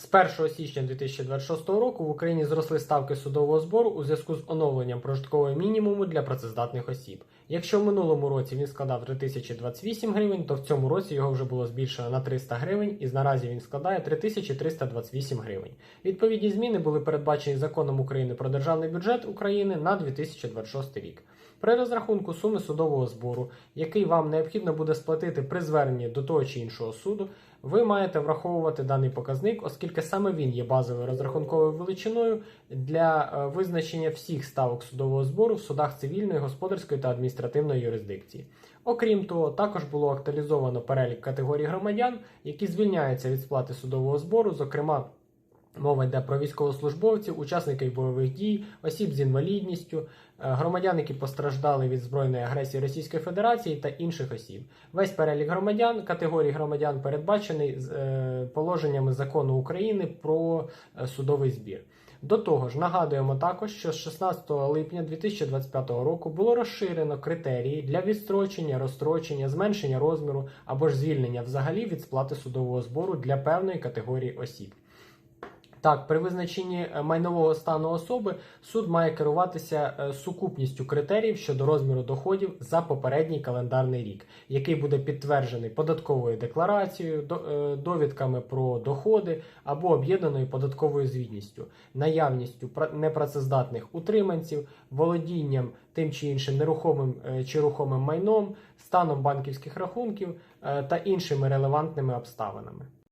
З 1 січня 2026 року в Україні зросли ставки судового збору у зв'язку з оновленням прожиткового мінімуму для працездатних осіб. Якщо в минулому році він складав 3028 гривень, то в цьому році його вже було збільшено на 300 гривень і наразі він складає 3328 гривень. Відповідні зміни були передбачені законом України про державний бюджет України на 2026 рік. При розрахунку суми судового збору, який вам необхідно буде сплатити при зверненні до того чи іншого суду, ви маєте враховувати даний показник, оскільки саме він є базовою розрахунковою величиною для е, визначення всіх ставок судового збору в судах цивільної, господарської та адміністративної юрисдикції. Окрім того, також було актуалізовано перелік категорій громадян, які звільняються від сплати судового збору, зокрема. Мова йде про військовослужбовців, учасників бойових дій, осіб з інвалідністю, е, громадян, які постраждали від збройної агресії Російської Федерації та інших осіб. Весь перелік громадян, категорій громадян передбачений е, положеннями закону України про е, судовий збір. До того ж, нагадуємо також, що з 16 липня 2025 року було розширено критерії для відстрочення, розстрочення, зменшення розміру або ж звільнення взагалі від сплати судового збору для певної категорії осіб. Так, при визначенні е, майнового стану особи суд має керуватися е, сукупністю критеріїв щодо розміру доходів за попередній календарний рік, який буде підтверджений податковою декларацією, е, довідками про доходи або об'єднаною податковою звітністю, наявністю непрацездатних утриманців, володінням тим чи іншим нерухомим чи рухомим майном, станом банківських рахунків та іншими релевантними обставинами.